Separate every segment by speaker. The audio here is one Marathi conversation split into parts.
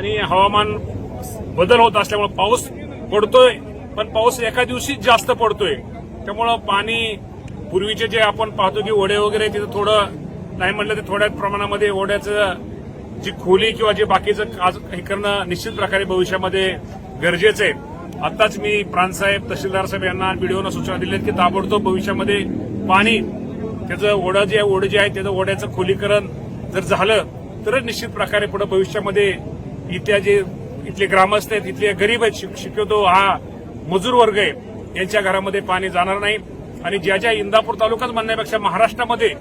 Speaker 1: आणि हवामान बदल होत असल्यामुळे पाऊस पडतोय पण पाऊस एका दिवशी जास्त पडतोय. त्यामुळं पाणी पूर्वीचे जे आपण पाहतो की ओढे वगैरे तिथं थोडं नाही म्हणलं तर थोड्याच प्रमाणामध्ये ओढ्याचं जी खोली किंवा जे बाकीचं काज हे करणं निश्चित प्रकारे भविष्यामध्ये गरजेचं आहे. आताच मी प्रांतसाहेब तहसीलदार साहेब यांना व्हिडिओनं सूचना दिल्या आहेत की ताबडतोब भविष्यामध्ये पाणी त्याचं ओढं जे ओढ जे आहे त्याचं ओढ्याचं खोलीकरण जर झालं तरच निश्चित प्रकारे पुढे भविष्यामध्ये इथल्या जे इथले ग्रामस्थ आहेत इथले गरीब आहेत शक्यतो हा मजूर वर्ग आहे यांच्या घरामध्ये पाणी जाणार नाही. आणि ज्या ज्या इंदापूर तालुकाच म्हणण्यापेक्षा महाराष्ट्रामध्ये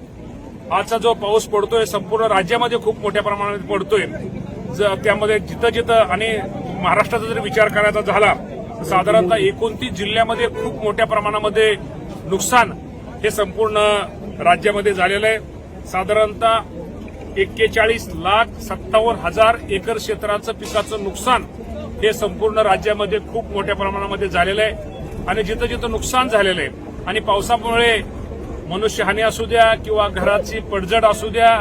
Speaker 1: आजचा जो पाऊस पडतोय संपूर्ण राज्यामध्ये खूप मोठ्या प्रमाणात पडतोय. त्यामध्ये जिथं जिथं आणि महाराष्ट्राचा जर विचार करायचा झाला तर साधारणतः एकोणतीस जिल्ह्यामध्ये खूप मोठ्या प्रमाणामध्ये नुकसान हे संपूर्ण राज्यामध्ये झालेलं आहे. साधारणतः एक्केचाळीस लाख सत्तावन्न हजार एकर क्षेत्राचं पिकाचं नुकसान हे संपूर्ण राज्यामध्ये खूप मोठ्या प्रमाणामध्ये झालेलं आहे. आणि जिथं जिथं नुकसान झालेलं आहे आणि पावसामुळे मनुष्यहानी असू द्या किंवा घराची पडझड असू द्या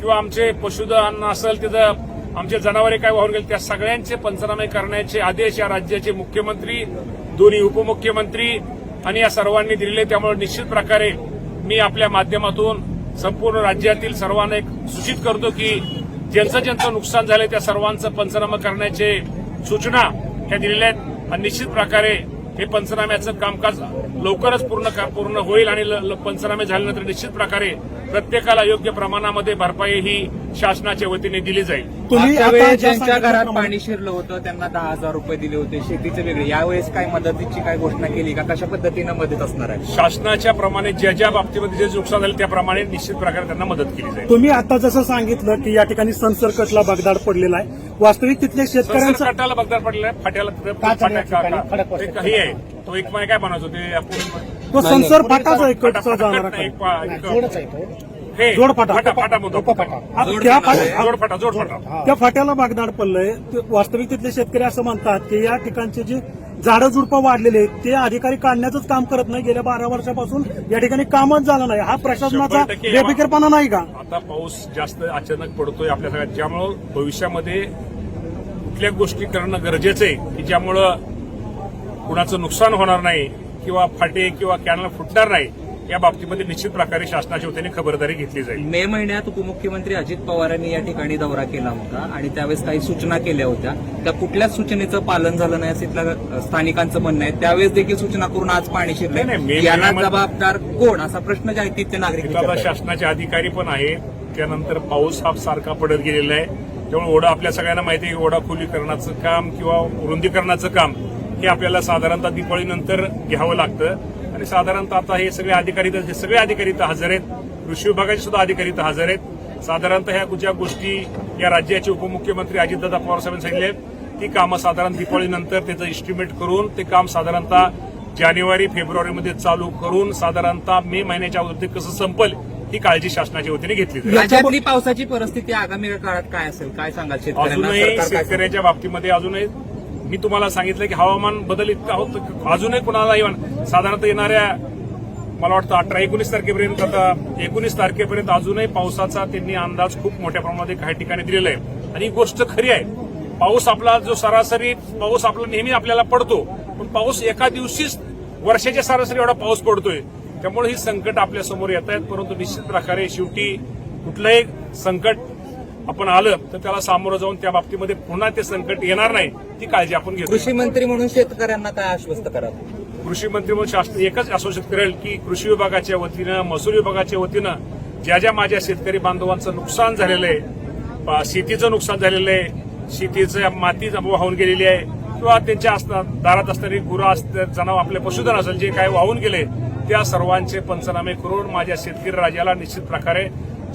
Speaker 1: किंवा आमचे पशुधन असेल तिथं आमचे जनावरे काय वाहून गेले त्या सगळ्यांचे पंचनामे करण्याचे आदेश या राज्याचे मुख्यमंत्री दोन्ही उपमुख्यमंत्री आणि या सर्वांनी दिलेले त्यामुळे निश्चित प्रकारे मी आपल्या माध्यमातून संपूर्ण राज्यातील सर्वांना एक सूचित करतो की ज्यांचं ज्यांचं नुकसान झालंय त्या सर्वांचं पंचनामा करण्याचे सूचना ह्या दिलेल्या आहेत. आणि निश्चित प्रकारे हे पंचनाम्याचं कामकाज लवकरच पूर्ण पूर्ण होईल आणि ल- पंचनामे झाल्यानंतर निश्चित प्रकारे प्रत्येकाला योग्य प्रमाणामध्ये भरपाई ही शासनाच्या वतीने दिली जाईल.
Speaker 2: तुम्ही
Speaker 3: ज्यांच्या घरात पाणी शिरलं होतं त्यांना दहा हजार रुपये दिले होते. शेतीचे वेगळे. यावेळेस काय मदतीची काय घोषणा केली का? कशा पद्धतीनं मदत असणार आहे?
Speaker 1: शासनाच्या प्रमाणे ज्या ज्या बाबतीमध्ये जे नुकसान झालं त्याप्रमाणे निश्चित प्रकारे त्यांना मदत केली जाईल.
Speaker 2: तुम्ही आता जसं सांगितलं की या ठिकाणी संसर्कटला बगदाड पडलेला आहे. वास्तविक तिथल्या शेतकऱ्यांचं
Speaker 1: काटाला बगदार पडलेला आहे फाट्याला काही आहे. तो एक काय म्हणायचो ते आपण
Speaker 2: तो संसर फाटाचा एक
Speaker 1: फाटा-
Speaker 2: कटचा जाणारा
Speaker 1: नाही, एक
Speaker 2: खडक.
Speaker 1: पा- एक- हे,
Speaker 2: जोड फाटा.
Speaker 1: फाटा फाटा म्हणतो
Speaker 2: आ, त्या फाट्या-
Speaker 1: जोड फाटा जोड फाटा.
Speaker 2: त्या फाट्याला बागदाड पडलंय. ते वास्तविक तिथले शेतकरी असं म्हणतात की या ठिकाणचे जे झाडं झुडपं वाढलेले आहेत ते अधिकारी काढण्याचंच काम करत नाही. गेल्या बारा वर्षापासून या ठिकाणी कामच झालं नाही. हा प्रशासनाचा बेफिकीरपणा नाही का?
Speaker 1: आता पाऊस जास्त अचानक पडतोय आपल्या सगळ्यात ज्यामुळं भविष्यामध्ये कुठल्या गोष्टी करणं गरजेचं आहे की ज्यामुळं कुणाचं नुकसान होणार नाही किंवा फाटे किंवा कॅनल फुटणार नाही या बाबतीमध्ये निश्चित प्रकारे शासनाच्या वतीने खबरदारी घेतली जाईल.
Speaker 3: मे महिन्यात उपमुख्यमंत्री अजित पवारांनी या ठिकाणी दौरा केला होता आणि त्यावेळेस काही सूचना केल्या होत्या. त्या कुठल्याच सूचनेचं पालन झालं नाही असं इथल्या स्थानिकांचं म्हणणं आहे. त्यावेळेस देखील सूचना करून आज पाणी यांना
Speaker 1: महिन्यामध्ये-
Speaker 3: जबाबदार कोण? असा प्रश्न जे आहे तिथले नागरिक.
Speaker 1: शासनाचे अधिकारी पण आहेत. त्यानंतर पाऊस हा सारखा पडत गेलेला आहे. त्यामुळे ओढा आपल्या सगळ्यांना माहिती आहे की ओढा खोलीकरणाचं काम किंवा रुंदीकरणाचं काम हे आपल्याला साधारणतः दिवाळीनंतर घ्यावं लागतं. आणि साधारणतः आता हे सगळे अधिकारी हे सगळे अधिकारी इथं हजर आहेत. कृषी विभागाचे सुद्धा अधिकारी इथं हजर आहेत. साधारणतः ह्या ज्या गोष्टी या राज्याचे उपमुख्यमंत्री अजितदादा पवार साहेबांनी सांगितले आहेत, ती कामं साधारण दिवाळीनंतर त्याचं इस्टिमेट करून ते काम साधारणतः जानेवारी फेब्रुवारीमध्ये चालू करून साधारणतः मे महिन्याच्या अगोदर ते कसं संपल ही काळजी शासनाच्या वतीने घेतली
Speaker 3: राज्यातली पावसाची परिस्थिती आगामी काळात काय असेल? काय सांगाल शेतकऱ्यांना?
Speaker 1: अजूनही
Speaker 3: सरकार काय सांगेल?
Speaker 1: शेतकऱ्याच्या बाबतीमध्ये अजूनही मी तुम्हाला सांगितलं की हवामान बदल इतका होत अजूनही कुणाला साधारणतः येणाऱ्या मला वाटतं अठरा एकोणीस तारखेपर्यंत आता एकोणीस तारखेपर्यंत अजूनही पावसाचा त्यांनी अंदाज खूप मोठ्या प्रमाणात काही ठिकाणी दिलेला आहे. आणि ही गोष्ट खरी आहे पाऊस आपला जो सरासरी पाऊस आपला नेहमी आपल्याला पडतो पण पाऊस एका दिवशीच वर्षाच्या सरासरी एवढा पाऊस पडतोय. त्यामुळे ही संकट आपल्यासमोर येत आहेत परंतु निश्चित प्रकारे शेवटी कुठलंही संकट आपण आलं तर त्याला सामोरं जाऊन त्या बाबतीमध्ये पुन्हा ते संकट येणार नाही ती काळजी आपण घेतो.
Speaker 3: कृषी मंत्री म्हणून शेतकऱ्यांना काय आश्वस्त करावं?
Speaker 1: कृषी मंत्री म्हणून शासन एकच आश्वासित करेल की कृषी विभागाच्या वतीनं महसूल विभागाच्या वतीनं ज्या ज्या माझ्या शेतकरी बांधवांचं नुकसान झालेलं आहे शेतीचं नुकसान झालेलं आहे शेतीचं माती वाहून गेलेली आहे किंवा त्यांच्या असता- दारात असणारी गुरं असतात जनावर आपले पशुधन असेल जे काही वाहून गेले त्या सर्वांचे पंचनामे करून माझ्या शेतकरी राजाला निश्चित प्रकारे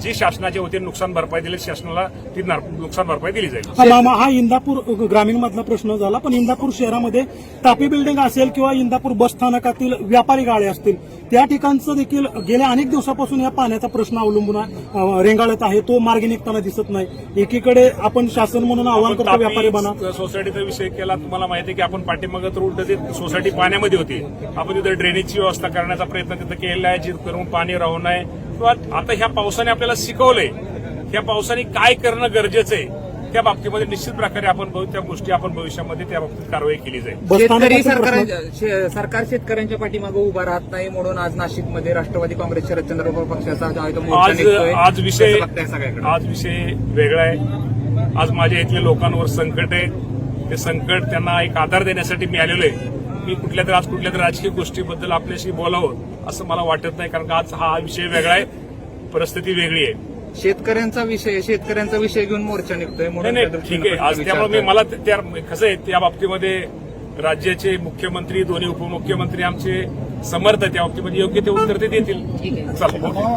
Speaker 1: जी शासनाच्या वतीने नुकसान भरपाई दिली शासनाला ती नुकसान भरपाई दिली जाईल.
Speaker 2: हा मामा हा इंदापूर ग्रामीण मधला प्रश्न झाला पण इंदापूर शहरामध्ये टापी बिल्डिंग असेल किंवा इंदापूर बस स्थानकातील व्यापारी गाळे असतील त्या ठिकाणचं देखील गेल्या अनेक दिवसापासून या पाण्याचा प्रश्न अवलंबून रेंगाळत आहे. तो मार्गी निघताना दिसत नाही. एकीकडे आपण शासन म्हणून आवाहन करतो व्यापारी बना.
Speaker 1: तापी सोसायटीचा विषय केला तुम्हाला माहिती आहे की आपण पाठीमागं तर उलट ते सोसायटी पाण्यामध्ये होती. आपण तिथे ड्रेनेजची व्यवस्था करण्याचा प्रयत्न तिथं केलेला आहे करून पाणी राहू नये. किंवा आता ह्या पावसाने आपल्याला शिकवलंय ह्या पावसाने काय करणं गरजेचं आहे त्या बाबतीमध्ये निश्चित प्रकारे आपण त्या गोष्टी आपण भविष्यामध्ये त्या बाबतीत कारवाई केली जाईल.
Speaker 3: सरकार शेतकऱ्यांच्या पाठीमागे उभा राहत नाही म्हणून आज नाशिकमध्ये राष्ट्रवादी काँग्रेस शरदचंद्र पवार पक्षाचा
Speaker 1: आज. आज विषय आज विषय वेगळा आहे. आज माझ्या इथल्या लोकांवर संकट आहे. ते संकट त्यांना एक आधार देण्यासाठी मी आलेलो आहे. मी कुठल्या तरी आज कुठल्या तरी राजकीय गोष्टीबद्दल आपल्याशी बोलावं असं मला वाटत नाही कारण का आज हा विषय वेगळा आहे परिस्थिती वेगळी आहे.
Speaker 3: शेतकऱ्यांचा विषय शेतकऱ्यांचा विषय घेऊन मोर्चा निघतोय
Speaker 1: नाही
Speaker 3: म्हणून
Speaker 1: ठीक आहे. आज त्यामुळे. मला त्या कसं आहे त्या बाबतीमध्ये राज्याचे मुख्यमंत्री दोन्ही उपमुख्यमंत्री आमचे समर्थ आहेत. त्या बाबतीमध्ये योग्य ते उत्तर ते देतील. चला